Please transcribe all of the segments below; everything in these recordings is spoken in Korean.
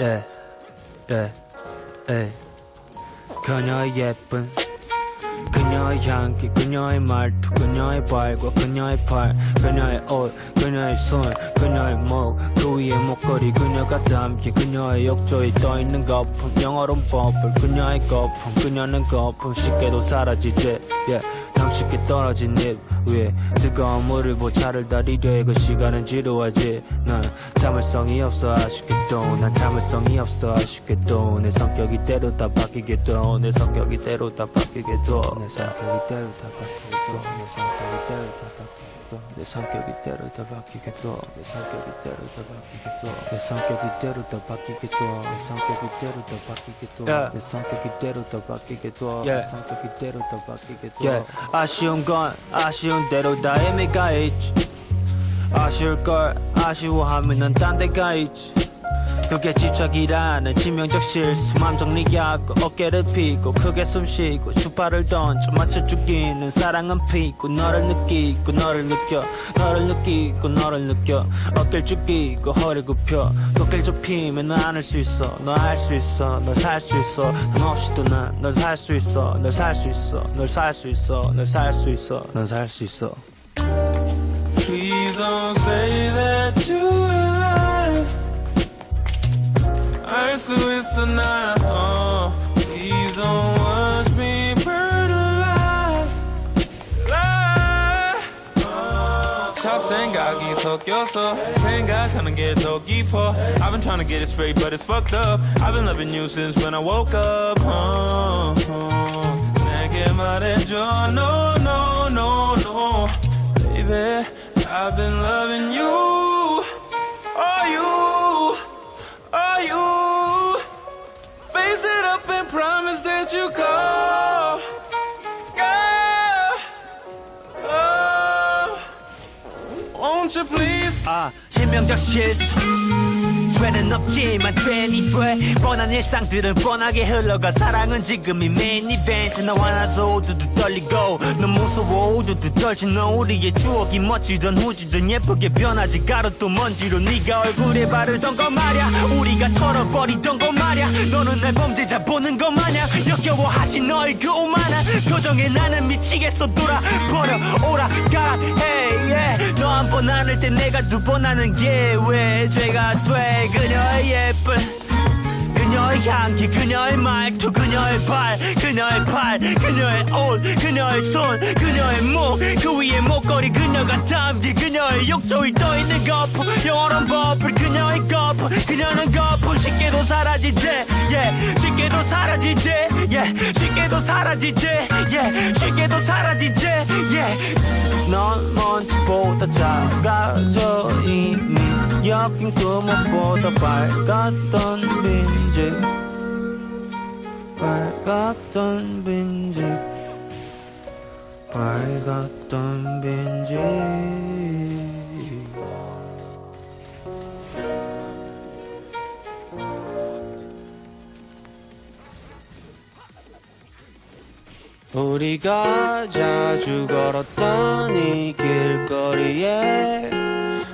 예, 예, 예. 그녀의 예쁜 그녀의 향기 그녀의 말투 그녀의 발과 그녀의 팔 그녀의 옷 그녀의 손 그녀의 목 그 위에 목걸이 그녀가 담긴 그녀의 욕조에 떠있는 거품 영어로는 버블 그녀의 거품 그녀는 거품 쉽게도 사라지지 yeah. 남쉽게 떨어진 입 위에 뜨거운 물을 보차를 다리려 해. 그 시간은 지루하지. 난 참을성이 없어. 아쉽게도 난 참을성이 없어. 아쉽게도 내 성격이 때로 다 바뀌게도 내 성격이 때로 다 바뀌게도 내 성격이 때로 다 바뀌게도 내 성격이 때로 다 바뀌게도 내 성격이 때로 다 바뀌게도 내 성격이 때로 다 바뀌게도 내 성격이 때로 다 바뀌게도 내 성격이 때로 다 바뀌게도 내 성격이 때로 다 바뀌게도 내 성격이 때로 다 yeah. 아쉬운 건 아쉬운 대로 다 의미가 있지. 아쉬울 걸 아쉬워하면 난 딴 데가 있지 그게 집착이라는 치명적 실수. 맘 정리하고 어깨를 펴고 크게 숨쉬고 주파를 던져 맞춰 죽이는 사랑은 피고 너를 느끼고 너를 느껴 너를 느끼고 너를 느껴. 어깨를 죽이고 허리 굽혀. 어깨를 좁히면 너 안을 수 있어. 너 알 수 있어. 널 살 수 있어. 넌 없이도 난. 널 살 수 있어. 널 살 수 있어. 널 살 수 있어. 널 살 수 있어. 넌살수 있어. Please don't say that you're Uh, please don't watch me burn alive. Uh, get I've been trying to get it straight, but it's fucked up. I've been loving you since when I woke up. Uh, uh. Get mad no, no, no, no, baby. I've been loving you, oh you. promise that you call Girl Oh Won't you please 아 치명적 실수 죄는 없지만 괜히 돼 뻔한 일상들은 뻔하게 흘러가. 사랑은 지금이 메인 이벤트 나와 나서 우두두 떨리고 넌 무서워 우두두 떨친 너 우리의 추억이 멋지던 후지던 예쁘게 변하지. 가루 또 먼지로 네가 얼굴에 바르던 거 말야. 우리가 털어버리던 거 말야. 너는 날 범죄자 보는 것 마냥. 역겨워하지 너의 그 오만한 표정에 나는 미치겠어. 돌아버려 오라. 가라 hey yeah. 너 한 번 안을 때 내가 두 번 하는 게 왜 죄가 돼 그녀의 예쁜 그녀의 향기 그녀의 말투 그녀의 발 그녀의 팔 그녀의 옷 그녀의 손 그녀의 목 그 위에 목걸이 그녀가 담긴 그녀의 욕조에 떠있는 거품 영원한 버플 그녀의 거품 그녀는 거품 쉽게도 사라지지 yeah. 쉽게도 사라지지 yeah. 쉽게도 사라지지 yeah. 쉽게도 사라지지 yeah. 넌 먼지보다 작아져 이미 여긴 구멍보다 밝았던 빈집. 밝았던 빈집. 밝았던 빈집. 우리가 자주 걸었던 이 길거리에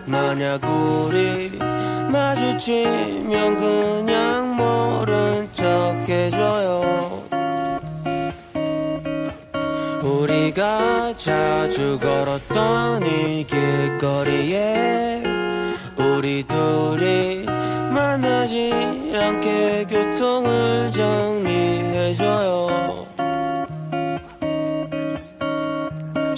만약 우리 마주치면 그냥 모른 척 해줘요. 우리가 자주 걸었던 이 길거리에 우리 둘이 만나지 않게 교통을 정리해줘요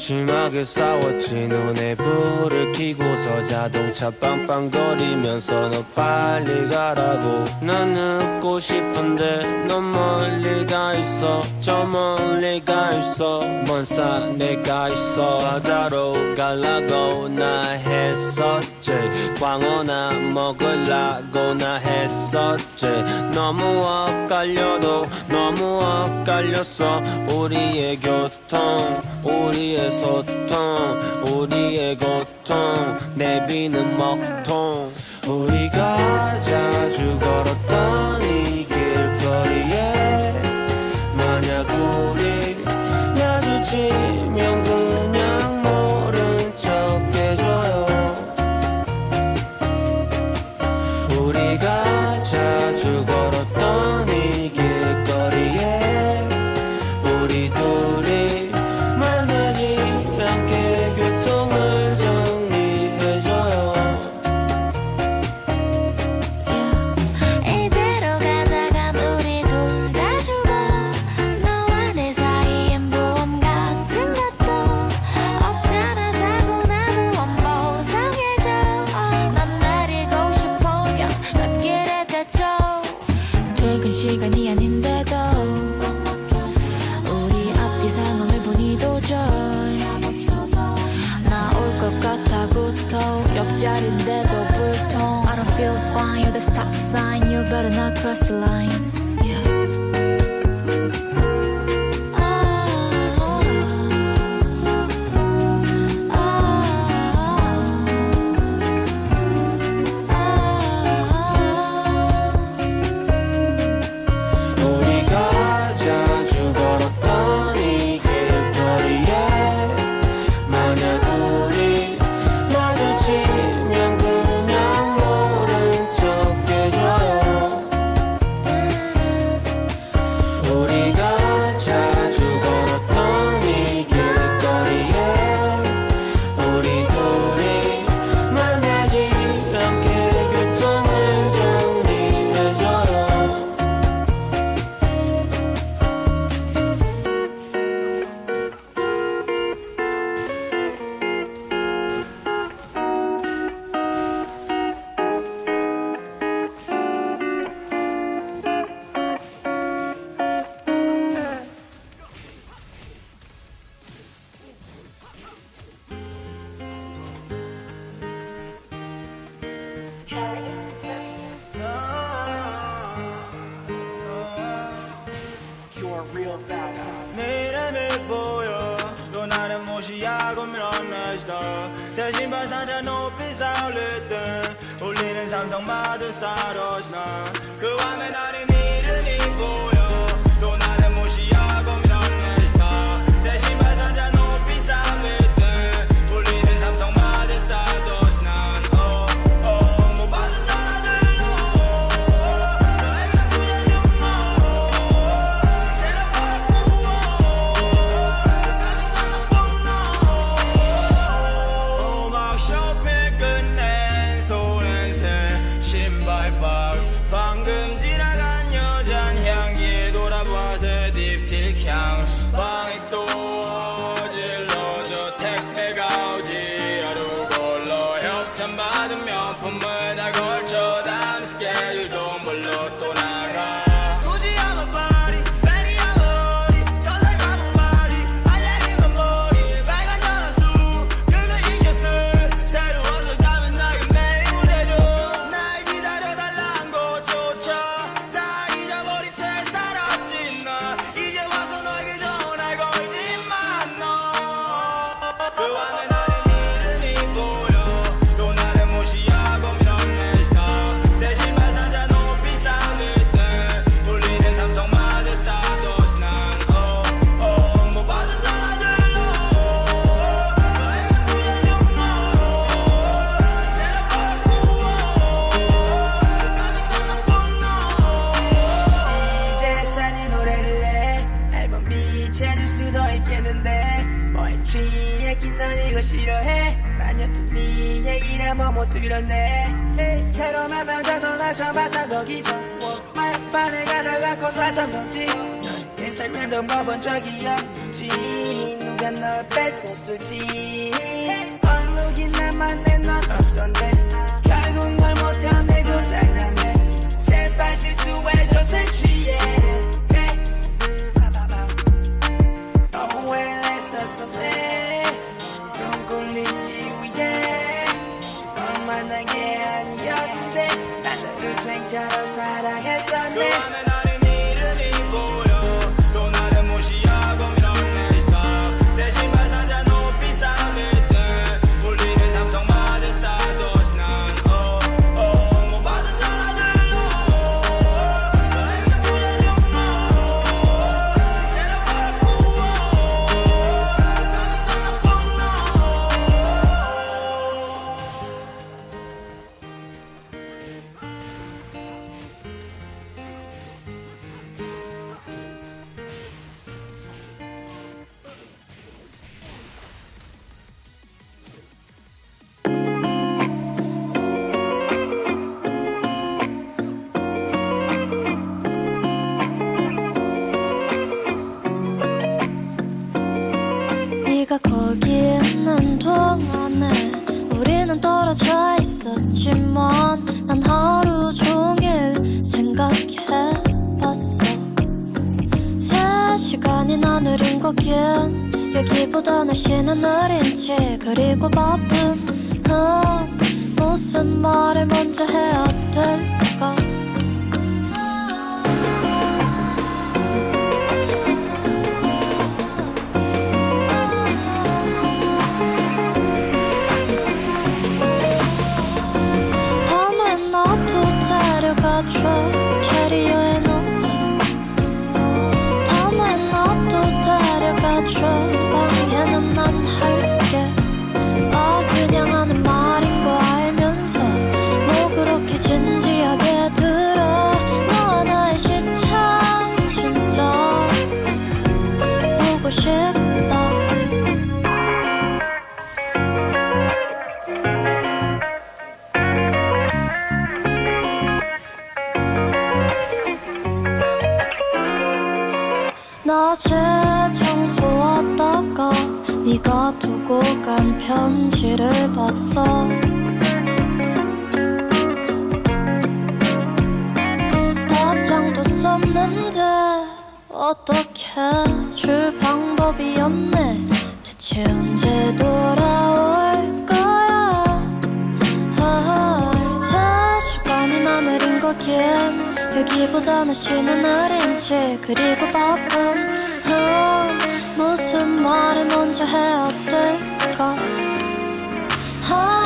심하게 싸웠지. 눈에 불을 켜고서 자동차 빵빵거리면서 너 빨리 가라고. 난 늦고 싶은데 넌 멀리 가 있어. 저 멀리 가 있어. 먼 산에 가 있어. 바다로 가려고 나 했었지. 광어나 먹으려고 나 했었지. 너무 엇갈려도 너무 엇갈렸어. 우리의 교통 우리의 소통 우리의 고통 내비는 먹통. 우리가 자주 걸었던 날 찾아 높이 싸울릴 땐 울리는 삼성 마주 사러지나. 그 화면 아닌 이름이 보여 취 얘기 넌 이거 싫어해. 마녀도 네 얘기라 뭐못 들었네. 새로 마방자도 나저 봤다 거기서 말빨에 가려갖고 놨던 거지. 인스타그램도 먹은 적이 없지. 누가 널 뺏었을지. 얼룩이 남았네 넌 어떤데? 나느린 거긴. 여기보다 날씨는 느린지 그리고 바쁜 음, 무슨 말을 먼저 해야 될까 어떻게 줄 방법이 없네. 대체 언제 돌아올 거야? 아, 시간이 나느린 거긴. 여기보다 날씨는 느린지 그리고 바쁜 음, 무슨 말을 먼저 해야 될까? 아,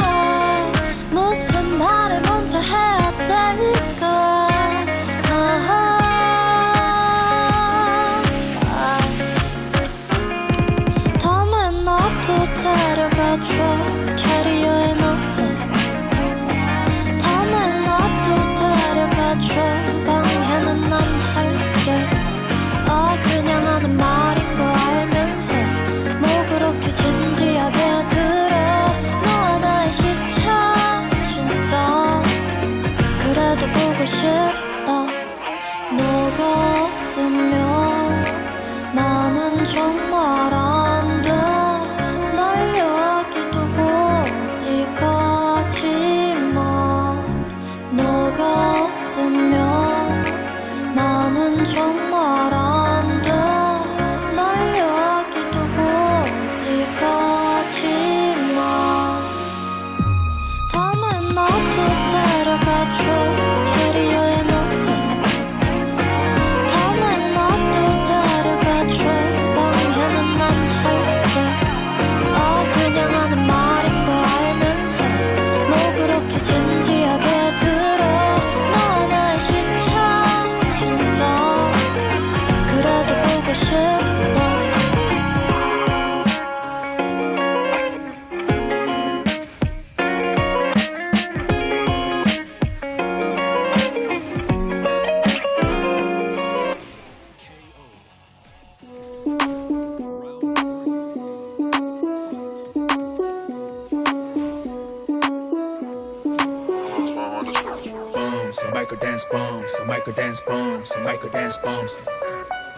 bombs, some micro dance bombs, some micro dance bombs.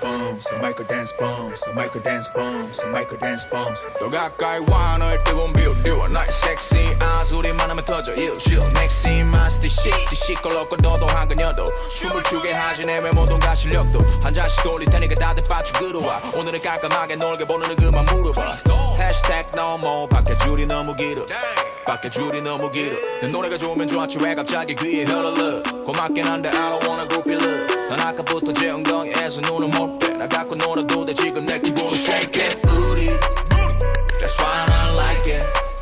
Boom, some micro dance bombs, some micro dance bombs, some micro dance bombs. 더 가까이 와 너의 뜨거운 뷰 나의 섹시한 소리만 하면 터져 일실 맥시 디시 걸었고 너도 한 그녀도 춤을 추게 하지 내 외모도가 실력도 한 잔씩 돌릴 테니까 다들 빠져 와 오늘은 깔끔하게 놀게 보는 그만 물어봐 해시태그 너무 밖에 줄이 너무 길어 밖에 줄이 너무 길어 내 노래가 좋으면 좋았지 왜 갑자기 귀에 흘러 고맙긴 한데 I don't wanna groupie love 난 아까부터 제 엉덩이에서 눈을 못빼나 갖고 놀아도 돼 지금 내 기분은 shake it. booty That's why I like it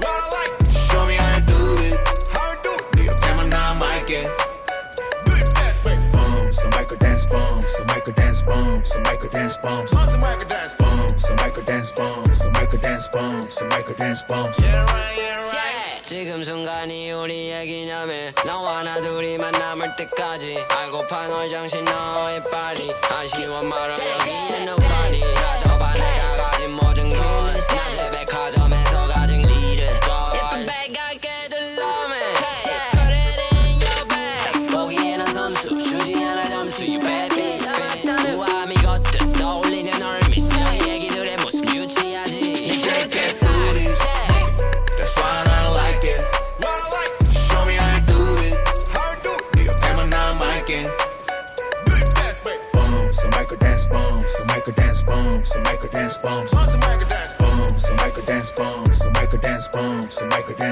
micro dance bombs, some micro dance bombs. Boom, some micro dance bombs, some micro dance bombs, some micro dance bombs. 지금 순간이 우리의 기념일 너와 나 둘이만 남을 때까지 알고파 널 정신 너의 빨리 아쉬워 말아 여기에 nobody 가져봐 내가 some micro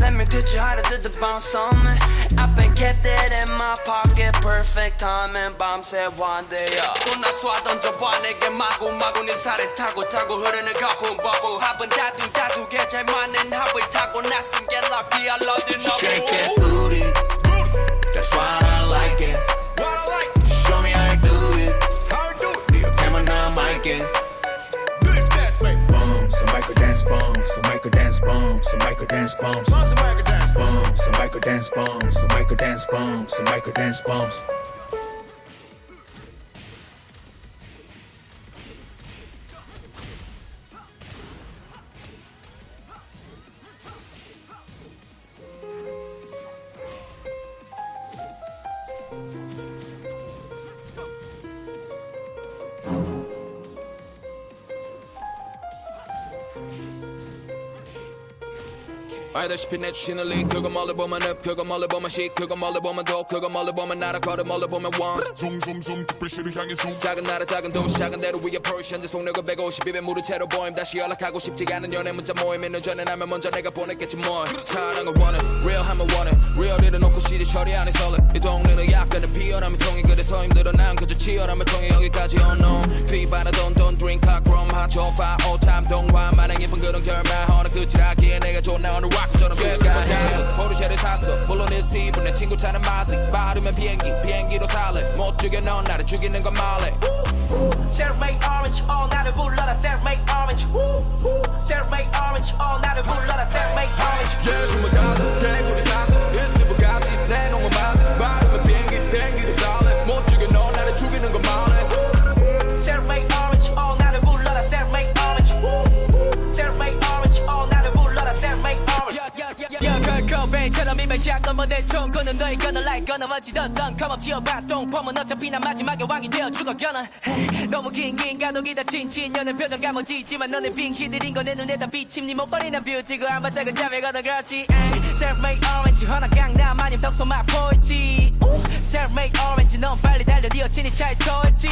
Let me teach you how to do the bounce on me I've been kept it in my pocket Perfect timing 밤새 one day up 나 쏴 던져봐 내게 마구마구 네 살에 타고 타고 흐르는 거품 버블 합은 다두 다두개 잘 맞는 합을 타고 낯선 게 lucky I love you no Shake that booty. That's why I bomb, somebody could dance bombs. Some micro dance bombs, Some micro dance bombs, Some micro dance bombs, Some micro dance bombs. 알다시피 내 주시는 리 그거 멀리 보면 업 그거 멀리 보면 시 그거 멀리 보면 도 그거 멀리 보면 나라 걸어 멀리 보면 원. zoom 특별시를 향해 zoom 작은 나라 작은 도시 작은 대로 위에 현재 속력은 150입에 무른 채로 보임. 다시 연락하고 싶지 않은 연애 문자 모임. 있는 전에 나면 먼저 내가 보냈겠지 뭘 사랑을 원해 real 하면 원해. real 일을 놓고 시리 처리 안에 설레. 이 동네는 약간은 비열함이 통해 그래서 힘들어 난 그저 치열함을 통해 여기까지 unknown. 비바나 돈돈 drink hot chrome hot 저 fire all time 동화 마냥 예쁜 그런 결말. 허나 끝이라기에 내가 좋나 오늘 락 처럼 비싸 포르쉐를 샀어 물론 일시분 내 친구 차는 마식 빠르면 비행기 비행기로 살래 못 죽여 넌 나를 죽이는 건 말해 Celebrate orange 어 나를 불러라 Celebrate orange Celebrate orange 어 나를 불러라 Celebrate orange 샷건 뭐내 총 거는 너희 gonna like gonna watch the sun come up 지어봐 똥폼은 어차피 난 마지막에 왕이 되어 죽어 gonna 너무 긴긴 가독이다 친친년은 표정 감아지지만 너네 빙시들인 거 내 눈에 다 비침 네 목걸이나 뷰지고 한번 작은 잡에 걷어 그렇지. Self-made orange 하나 강남 아님 덕소 맛보이지. Self-made orange 넌 빨리 달려 네 여친이 차에 터있지.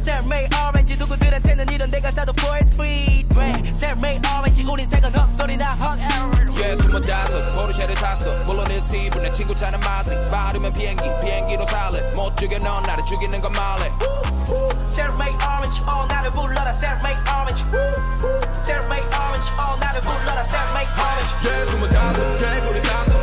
Self-made orange 누구들한테는 이런 내 가 사도 poetry Self-made orange 우린 색은 헛소리나 hot air 예, 스물다섯 포르쉐를 샀어. 물론 일시분 내 친구 차는 마식 빠르면 비행기 비행기로 살래. 못 죽여 넌 나를 죽이는 건 말해 Celebrate orange 어 나를 불러라. Celebrate orange. Celebrate orange 어 나를 불러라. Celebrate orange. 예, 스물다섯 개구리 사서